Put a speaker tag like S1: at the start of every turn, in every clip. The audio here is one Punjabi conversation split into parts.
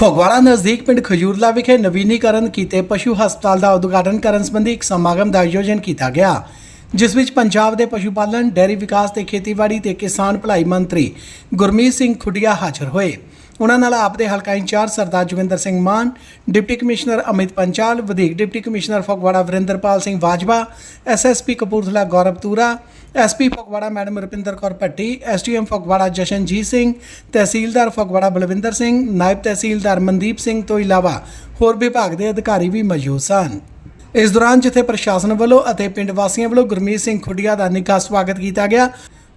S1: ਫਗਵਾੜਾ ਨਜ਼ਦੀਕ ਪਿੰਡ ਖਜੂਰਲਾ ਵਿਖੇ ਨਵੀਨੀਕਰਨ ਕੀਤੇ ਪਸ਼ੂ ਹਸਪਤਾਲ ਦਾ ਉਦਘਾਟਨ ਕਰਨ ਸੰਬੰਧੀ ਇੱਕ ਸਮਾਗਮ ਦਾ ਆਯੋਜਨ ਕੀਤਾ ਗਿਆ, ਜਿਸ ਵਿੱਚ ਪੰਜਾਬ ਦੇ ਪਸ਼ੂ ਪਾਲਣ ਡੈਰੀ ਵਿਕਾਸ ਤੇ ਖੇਤੀਬਾੜੀ ਤੇ ਕਿਸਾਨ ਭਲਾਈ ਮੰਤਰੀ ਗੁਰਮੀਤ ਸਿੰਘ ਖੁੱਡੀਆ ਹਾਜ਼ਰ ਹੋਏ। ਉਹਨਾਂ ਨਾਲ ਆਪ ਦੇ ਹਲਕਾ in charge Sardar Joginder Singh Mann, deputy commissioner Amit Panchal, ਵਧੀਕ deputy commissioner Phagwara Varinderpal Singh Wajwa SSP Kapurthala Gaurav Toora SP Phagwara madam Rupinder Kaur Bhatti SDM Phagwara Jashanjit Singh, tehsildar Phagwara Balwinder Singh, naib tehsildar Mandeep Singh ਤੋਂ ਇਲਾਵਾ ਹੋਰ ਵਿਭਾਗ ਦੇ ਅਧਿਕਾਰੀ ਵੀ ਮੌਜੂਦ ਸਨ। ਇਸ ਦੌਰਾਨ ਜਿੱਥੇ ਪ੍ਰਸ਼ਾਸਨ ਵੱਲੋਂ ਅਤੇ ਪਿੰਡ ਵਾਸੀਆਂ ਵੱਲੋਂ ਗੁਰਮੀਤ ਸਿੰਘ ਖੁੱਡੀਆ ਦਾ ਨਿੱਘਾ ਸਵਾਗਤ ਕੀਤਾ ਗਿਆ,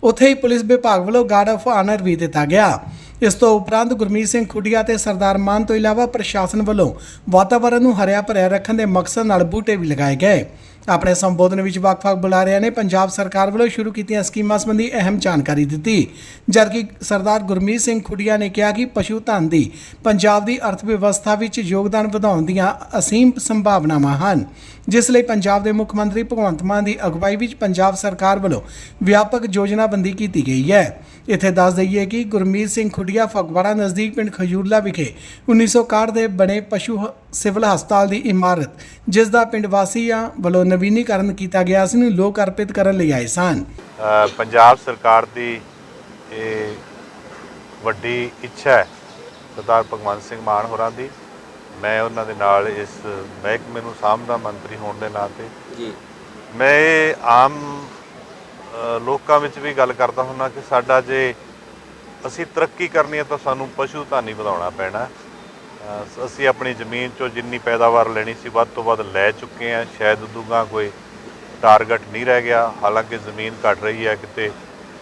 S1: ਉੱਥੇ ਹੀ ਪੁਲਿਸ ਵਿਭਾਗ ਵੱਲੋਂ ਗਾਰਡ ਆਫ ਆਨਰ ਵੀ ਦਿੱਤਾ ਗਿਆ। ਇਸ ਤੋਂ ਉਪਰੰਤ ਗੁਰਮੀਤ ਸਿੰਘ ਖੁੱਡੀਆ ਤੇ ਸਰਦਾਰ ਮਾਨ ਤੋਂ ਇਲਾਵਾ ਪ੍ਰਸ਼ਾਸਨ ਵੱਲੋਂ ਵਾਤਾਵਰਣ ਨੂੰ ਹਰਿਆ ਭਰਿਆ ਰੱਖਣ ਦੇ ਮਕਸਦ ਨਾਲ ਬੂਟੇ ਵੀ ਲਗਾਏ ਗਏ। ਆਪਣੇ ਸੰਬੋਧਨ ਵਿੱਚ ਵੱਖ-ਵੱਖ ਬੁਲਾਰਿਆਂ ਨੇ ਪੰਜਾਬ ਸਰਕਾਰ ਵੱਲੋਂ ਸ਼ੁਰੂ ਕੀਤੀਆਂ ਸਕੀਮਾਂ ਸੰਬੰਧੀ ਅਹਿਮ ਜਾਣਕਾਰੀ ਦਿੱਤੀ। ਜਦਕਿ ਸਰਦਾਰ ਗੁਰਮੀਤ ਸਿੰਘ ਖੁੱਡੀਆ ਨੇ ਕਿਹਾ ਕਿ ਪਸ਼ੂ ਧਨ ਦੀ ਪੰਜਾਬ ਦੀ ਅਰਥ ਵਿਵਸਥਾ ਵਿੱਚ ਯੋਗਦਾਨ ਵਧਾਉਣ ਦੀਆਂ ਅਸੀਮ ਸੰਭਾਵਨਾਵਾਂ ਹਨ। ਜਿਸ ਲਈ ਪੰਜਾਬ ਦੇ ਮੁੱਖ ਮੰਤਰੀ ਭਗਵੰਤ ਮਾਨ ਦੀ ਅਗਵਾਈ ਵਿੱਚ ਪੰਜਾਬ ਸਰਕਾਰ ਵੱਲੋਂ ਵਿਆਪਕ ਯੋਜਨਾਬੰਦੀ ਕੀਤੀ ਗਈ ਹੈ। ਇੱਥੇ ਦੱਸ ਦਈਏ ਕਿ ਗੁਰਮੀਤ ਸਿੰਘ ਖੁੱਡੀਆ ਫਗਵਾੜਾ ਨਜ਼ਦੀਕ ਪਿੰਡ ਖਜੂਰਲਾ ਵਿਖੇ 1961 ਦੇ ਬਣੇ ਪਸ਼ੂ ਸਿਵਲ ਹਸਪਤਾਲ ਦੀ ਇਮਾਰਤ ਜਿਸ ਦਾ ਪਿੰਡ ਵਾਸੀਆਂ ਵੱਲੋਂ ਨਵੀਨੀਕਰਨ ਕੀਤਾ ਗਿਆ ਸੀ ਨੂੰ ਲੋਕ ਅਰਪਿਤ ਕਰਨ ਲਈ ਆਏ ਸਨ।
S2: ਪੰਜਾਬ ਸਰਕਾਰ ਦੀ ਇਹ ਵੱਡੀ ਇੱਛਾ ਹੈ ਸਰਦਾਰ ਭਗਵੰਤ ਸਿੰਘ ਮਾਨ ਹੋਰਾਂ ਦੀ। ਮੈਂ ਉਹਨਾਂ ਦੇ ਨਾਲ ਇਸ ਮਹਿਕਮੇ ਨੂੰ ਸਾਂਭਦਾ ਮੰਤਰੀ ਹੋਣ ਦੇ ਨਾਤੇ
S3: ਜੀ।
S2: ਮੈਂ ਇਹ ਆਮ ਲੋਕਾਂ ਵਿੱਚ ਵੀ ਗੱਲ ਕਰਦਾ ਹੁੰਦਾ ਕਿ ਸਾਡਾ ਜੇ ਅਸੀਂ ਤਰੱਕੀ ਕਰਨੀ ਹੈ ਤਾਂ ਸਾਨੂੰ ਪਸ਼ੂ ਧਾਨੀ ਵਧਾਉਣਾ ਪੈਣਾ। ਅਸੀਂ ਆਪਣੀ ਜ਼ਮੀਨ ਚੋਂ ਜਿੰਨੀ ਪੈਦਾਵਾਰ ਲੈਣੀ ਸੀ ਵੱਧ ਤੋਂ ਵੱਧ ਲੈ ਚੁੱਕੇ ਹਾਂ। ਸ਼ਾਇਦ ਉਦੂਗਾ ਕੋਈ ਟਾਰਗੇਟ ਨਹੀਂ ਰਹਿ ਗਿਆ। ਹਾਲਾਂਕਿ ਜ਼ਮੀਨ ਘਟ ਰਹੀ ਹੈ ਕਿਤੇ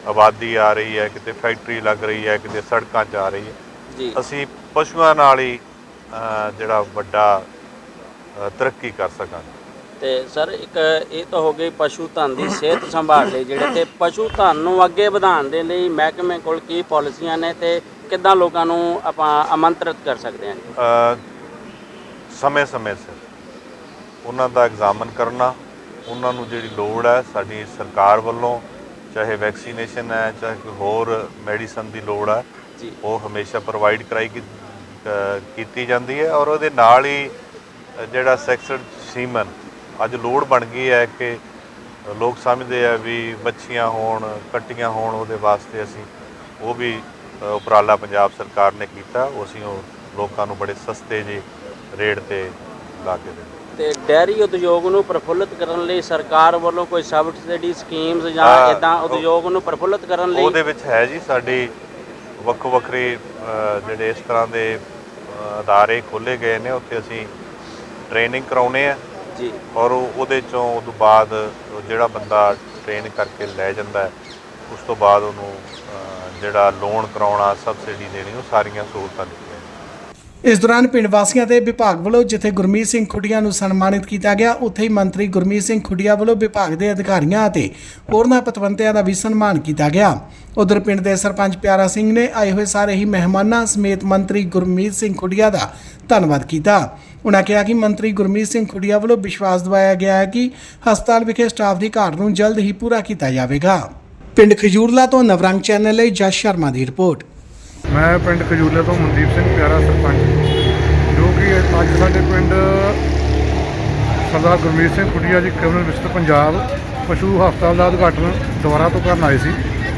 S2: ਆਬਾਦੀ ਆ ਰਹੀ ਹੈ ਕਿਤੇ ਫੈਕਟਰੀ ਲੱਗ ਰਹੀ ਹੈ ਕਿਤੇ ਸੜਕਾਂ 'ਚ ਆ ਰਹੀ ਹੈ।
S3: ਜੀ।
S2: ਅਸੀਂ ਪਸ਼ੂਆਂ ਨਾਲ ਹੀ ਜਿਹੜਾ ਵੱਡਾ ਤਰੱਕੀ ਕਰ ਸਕਾਂਗੇ।
S3: ਤੇ ਸਰ ਇੱਕ ਇਹ ਤਾਂ ਹੋ ਗਈ ਪਸ਼ੂ ਧਨ ਦੀ ਸਿਹਤ ਸੰਭਾਲ ਲਈ ਜਿਹੜੇ ਤੇ ਪਸ਼ੂ ਧਨ ਨੂੰ ਅੱਗੇ ਵਧਾਉਣ ਦੇ ਲਈ ਮਹਿਕਮੇ ਕੋਲ ਕੀ ਪਾਲਿਸੀਆਂ ਨੇ ਤੇ ਕਿੱਦਾਂ ਲੋਕਾਂ ਨੂੰ ਆਪਾਂ ਆਮੰਤਰਿਤ ਕਰ ਸਕਦੇ ਹਾਂ
S2: ਅ, ਸਮੇਂ-ਸਮੇਂ ਸਿਰ। ਉਹਨਾਂ ਦਾ ਐਗਜ਼ਾਮਨ ਕਰਨਾ ਉਹਨਾਂ ਨੂੰ ਜਿਹੜੀ ਲੋੜ ਹੈ ਸਾਡੀ ਸਰਕਾਰ ਵੱਲੋਂ ਚਾਹੇ ਵੈਕਸੀਨੇਸ਼ਨ ਹੈ ਚਾਹੇ ਕੋਈ ਹੋਰ ਮੈਡੀਸਨ ਦੀ ਲੋੜ ਹੈ
S3: ਜੀ।
S2: ਉਹ ਹਮੇਸ਼ਾ ਪ੍ਰੋਵਾਈਡ ਕਰਾਈ ਕੀ- ਅ, ਕੀਤੀ ਜਾਂਦੀ ਹੈ ਔਰ ਉਹਦੇ ਨਾਲ ਹੀ ਅ, ਜਿਹੜਾ ਸੈਕਸਡ ਸੀਮਨ ਅੱਜ ਲੋੜ ਬਣ ਗਈ ਹੈ ਕਿ ਲੋਕ ਸਮਝਦੇ ਆ ਵੀ ਮੱਛੀਆਂ ਹੋਣ ਕੱਟੀਆਂ ਹੋਣ ਉਹਦੇ ਵਾਸਤੇ ਅਸੀਂ ਉਹ ਵੀ ਉਪਰਾਲਾ ਪੰਜਾਬ ਸਰਕਾਰ ਨੇ ਕੀਤਾ ਅਸੀਂ ਉਹ ਲੋਕਾਂ ਨੂੰ ਬੜੇ ਸਸਤੇ ਜਿਹੇ ਰੇਟ ਤੇ ਲਾ ਕੇ ਦਿੰਦੇ
S3: ਤੇ ਡੈਰੀ ਉਦਯੋਗ ਨੂੰ ਪ੍ਰਫੁੱਲਤ ਕਰਨ ਲਈ ਸਰਕਾਰ ਵੱਲੋਂ ਕੋਈ ਸਬਸਿਡੀ ਸਕੀਮਸ ਜਾਂ ਇਦਾਂ ਉਦਯੋਗ ਨੂੰ ਪ੍ਰਫੁੱਲਤ ਕਰਨ ਲਈ?
S2: ਉਹਦੇ ਵਿੱਚ ਹੈ ਜੀ ਸਾਡੀ ਵੱਖੋ ਵੱਖਰੇ ਜਿਹੜੇ ਇਸ ਤਰ੍ਹਾਂ ਦੇ ਅਦਾਰੇ ਖੋਲੇ ਗਏ ਨੇ ਉੱਥੇ ਅਸੀਂ ਟ੍ਰੇਨਿੰਗ ਕਰਾਉਨੇ ਆ।
S3: ਜੀ।
S2: ਔਰ ਉਹ- ਉਹਦੇ ਚੋਂ ਉਦੋਂ ਬਾਅਦ ਜਿਹੜਾ ਬੰਦਾ ਟ੍ਰੇਨ ਕਰਕੇ ਲੈ ਜਾਂਦਾ ਹੈ, ਉਸ ਤੋਂ ਬਾਅਦ ਉਹਨੂੰ ਜਿਹੜਾ ਲੋਨ ਕਰਾਉਣਾ ਸਬਸਿਡੀ ਦੇਣੀ, ਉਹ ਸਾਰੀਆਂ ਸਹੂਲਤਾਂ ਦਿੱਤੀਆਂ
S1: ਇਸ ਦੌਰਾਨ ਪਿੰਡ ਵਾਸੀਆਂ ਤੇ ਵਿਭਾਗ ਵੱਲੋਂ ਜਿੱਥੇ ਗੁਰਮੀਤ ਸਿੰਘ ਖੁੱਡੀਆ ਨੂੰ ਸਨਮਾਨਿਤ ਕੀਤਾ ਗਿਆ, ਉੱਥੇ ਹੀ ਮੰਤਰੀ ਗੁਰਮੀਤ ਸਿੰਘ ਖੁੱਡੀਆ ਵੱਲੋਂ ਵਿਭਾਗ ਦੇ ਅਧਿਕਾਰੀਆਂ ਅਤੇ ਹੋਰਨਾਂ ਪਤਵੰਤਿਆਂ ਦਾ ਵੀ ਸਨਮਾਨ ਕੀਤਾ ਗਿਆ। ਉਧਰ ਪਿੰਡ ਦੇ ਸਰਪੰਚ ਪਿਆਰਾ ਸਿੰਘ ਨੇ ਆਏ ਹੋਏ ਸਾਰੇ ਹੀ ਮਹਿਮਾਨਾਂ ਸਮੇਤ ਮੰਤਰੀ ਗੁਰਮੀਤ ਸਿੰਘ ਖੁੱਡੀਆ ਦਾ ਧੰਨਵਾਦ ਕੀਤਾ। ਉਨ੍ਹਾਂ ਕਿਹਾ ਕਿ ਮੰਤਰੀ ਗੁਰਮੀਤ ਸਿੰਘ ਖੁੱਡੀਆ ਵੱਲੋਂ ਵਿਸ਼ਵਾਸ ਦਿਵਾਇਆ ਗਿਆ ਹੈ ਕਿ ਹਸਪਤਾਲ ਵਿਖੇ ਸਟਾਫ ਦੀ ਘਾਟ ਨੂੰ ਜਲਦ ਹੀ ਪੂਰਾ ਕੀਤਾ ਜਾਵੇਗਾ। ਪਿੰਡ ਖਜੂਰਲਾ ਤੋਂ ਨਵਰੰਗ ਚੈਨਲ ਲਈ ਜਸ ਸ਼ਰਮਾ ਦੀ ਰਿਪੋਰਟ।
S4: ਮੈਂ ਪਿੰਡ ਖਜੂਰਲਾ ਤੋਂ ਮਨਦੀਪ ਸਿੰਘ, ਪਿਆਰਾ ਸਰਪੰਚ। ਜੋ ਕਿ ਅੱਜ ਸਾਡੇ ਪਿੰਡ ਸਰਦਾਰ ਗੁਰਮੀਤ ਸਿੰਘ ਖੁੱਡੀਆ ਜੀ ਕੈਬਨਿਟ ਵਿਸਤ ਪੰਜਾਬ, ਪਸ਼ੂ ਹਸਪਤਾਲ ਦਾ ਉਦਘਾਟਨ ਦੁਬਾਰਾ ਤੋਂ ਕਰਨ ਆਏ ਸੀ,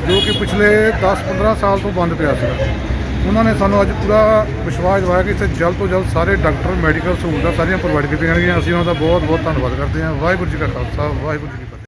S4: ਜੋ ਕਿ ਪਿਛਲੇ 10-15 ਸਾਲ ਤੋਂ ਬੰਦ ਪਿਆ ਸੀ ਉਹਨਾਂ ਨੇ ਸਾਨੂੰ ਅੱਜ ਪੂਰਾ ਵਿਸ਼ਵਾਸ ਦਿਵਾਇਆ ਕਿ ਇੱਥੇ ਜਲਦ ਤੋਂ ਜਲਦ ਸਾਰੇ ਡਾਕਟਰ, ਮੈਡੀਕਲ ਸਹੂਲਤਾਂ ਸਾਰੀਆਂ ਪ੍ਰੋਵਾਈਡ ਕੀਤੀਆਂ ਜਾਣਗੀਆਂ। ਅਸੀਂ ਉਹਨਾਂ ਦਾ ਬਹੁਤ ਬਹੁਤ ਧੰਨਵਾਦ ਕਰਦੇ ਹਾਂ। ਵਾਹਿਗੁਰੂ ਜੀ ਕਾ ਖਾਲਸਾ, ਵਾਹਿਗੁਰੂ ਜੀ ਕੀ ਫਤਿਹ।